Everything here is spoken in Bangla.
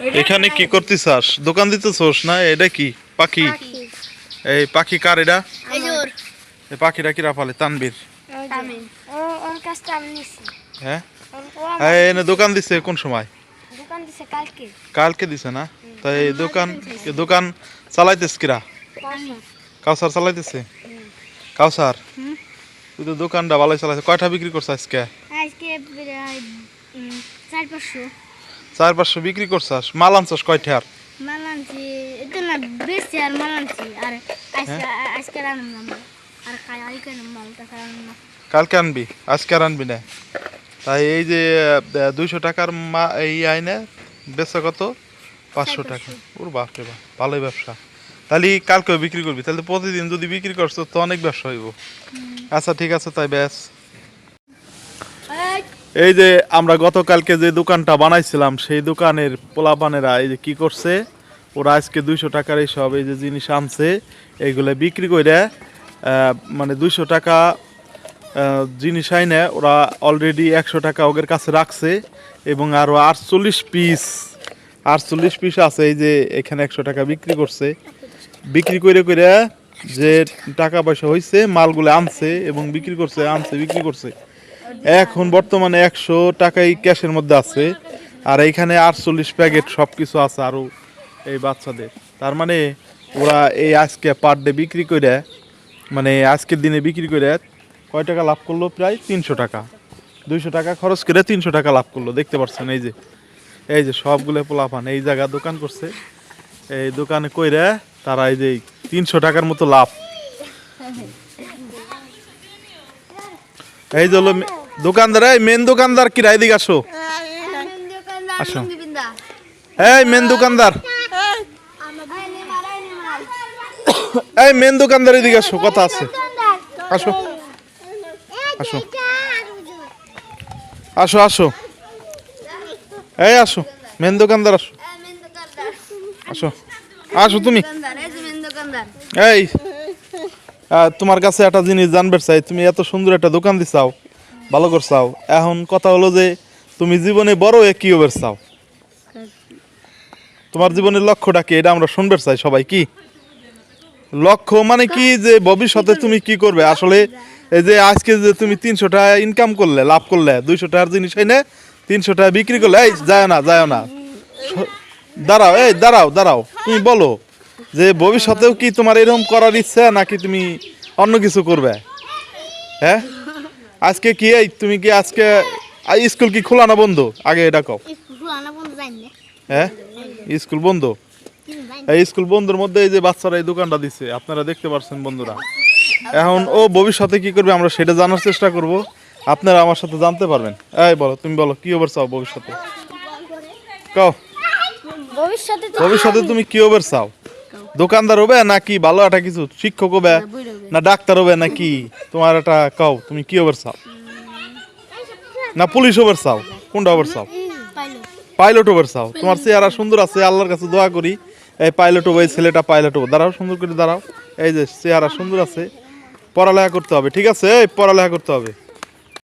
এখানে কি করতেছাস? দোকান দিতে দিতেছস না? এটা কি? পাখি? এই পাখি কার এটা? এই পাখিটা কিরা পালে তানবীর হ্যাঁ? এনে দোকান দিছে কোন সময়? কালকে। কালকে দিছে না? তাই এই দোকান দোকান চালাইতেছ কিরা? কাউসার। চালাইতেছে? কাউসার? তুই তো দোকানটা ভালোই চালাইছে। কয়টা বিক্রি করছ আজকে? আজকে চার পাঁচশো। চার পাঁচশো বিক্রি করছাস? মাল আনছস কয়টার মাল আনছি এটা না বেশি আর মাল আনছি আর আজকে আজকে আনলাম আর খাই মালটা আনলাম না। কালকে আনবি? আজকে আর আনবি না? তাই এই যে দুইশো টাকার মা এই আইনে বেচা কত? পাঁচশো টাকা। ওর বাপ রে বাপ ভালোই ব্যবসা। তাহলে কালকে বিক্রি করবি তাহলে প্রতিদিন যদি বিক্রি করছ তো অনেক ব্যবসা হইব। আচ্ছা ঠিক আছে তাই ব্যাস। এই যে আমরা গতকালকে যে দোকানটা বানাইছিলাম, সেই দোকানের পোলাপানেরা এই যে কি করছে, ওরা আজকে দুইশো টাকার এই সব এই যে জিনিস আনছে এইগুলো বিক্রি করে মানে দুইশো টাকা জিনিস আইনে ওরা অলরেডি একশো টাকা ওদের কাছে রাখছে, এবং আরও আটচল্লিশ পিস আটচল্লিশ পিস আছে, এই যে এখানে একশো টাকা বিক্রি করছে। বিক্রি করে করে যে টাকা পয়সা হয়েছে মালগুলো আনছে এবং বিক্রি করছে, আনছে, বিক্রি করছে। এখন বর্তমানে একশো টাকাই ক্যাশের মধ্যে আছে। আর এইখানে আটচল্লিশ প্যাকেট সব কিছু আছে আরও এই বাচ্চাদের। তার মানে ওরা এই আজকে পার ডে বিক্রি করে মানে আজকের দিনে বিক্রি করে কয় টাকা লাভ করল? প্রায় তিনশো টাকা। দুইশো টাকা খরচ করে তিনশো টাকা লাভ করল। দেখতে পাচ্ছেন এই যে এই যে সবগুলো পোলাপান এই জায়গা দোকান করছে। এই দোকানে কইরে তারা এই যে তিনশো টাকার মতো লাভ। এই যে হলো দোকানদার এই মেন দোকানদার কি রায় দিকে আসো। আসো। এই মেন দোকানদার। এই মেন দোকানদার এদিকে আসো কথা আছে। আসো। আসো। আসো আসো। এই আসো মেন দোকানদার আসো। আসো। আসো তুমি। এই। তোমার কাছে একটা জিনিস জানবে চাই, তুমি এত সুন্দর একটা দোকান দিছাও, ভালো করছাও। এখন কথা হলো যে, তুমি জীবনে বড় হয়ে কি হবার চাও? তোমার জীবনের লক্ষ্যটা কি? এটা আমরা শুনবে চাই সবাই, কি? লক্ষ্য মানে কি? যে ভবিষ্যতে তুমি কি করবে? আসলে এই যে আজকে যে তুমি তিনশো টাকা ইনকাম করলে, লাভ করলে দুইশো টাকার জিনিস এনে তিনশো টাকা বিক্রি করলে, এই যায় না যায় না। দাঁড়াও, এই, দাঁড়াও দাঁড়াও, তুমি বলো। যে ভবিষ্যতেও কি তোমার এরকম করার ইচ্ছা নাকি তুমি অন্য কিছু করবে? হ্যাঁ? আজকে কি এই তুমি কি আজকে স্কুল কি খোলা না বন্ধ? আগে এটা কও। হ্যাঁ? স্কুল বন্ধ? এই স্কুল বন্ধুর মধ্যে এই যে বাচ্চারা এই দোকানটা দিচ্ছে আপনারা দেখতে পাচ্ছেন বন্ধুরা। এখন ও ভবিষ্যতে কি করবে আমরা সেটা জানার চেষ্টা করব। আপনারা আমার সাথে জানতে পারবেন। এই বলো তুমি বলো কি ওভার চাও ভবিষ্যতে? কও। ভবিষ্যতে তুমি কি ওভার চাও দোকানদার হবে নাকি ভালো একটা কিছু শিক্ষক হবে? না ডাক্তার হবে নাকি? তোমার একটা কও তুমি কি ওভার চাও? না পুলিশ ওভার চাও? কোনটা ওভার চাও? পাইলট ওভার চাও। তোমার চেহারা সুন্দর আছে আল্লাহর কাছে দোয়া করি। এই পাইলট হবে এই ছেলেটা পাইলট হবে। দাঁড়াও সুন্দর করে দাঁড়াও। এই যে চেহারা সুন্দর আছে। পড়ালেখা করতে হবে ঠিক আছে? এই পড়ালেখা করতে হবে।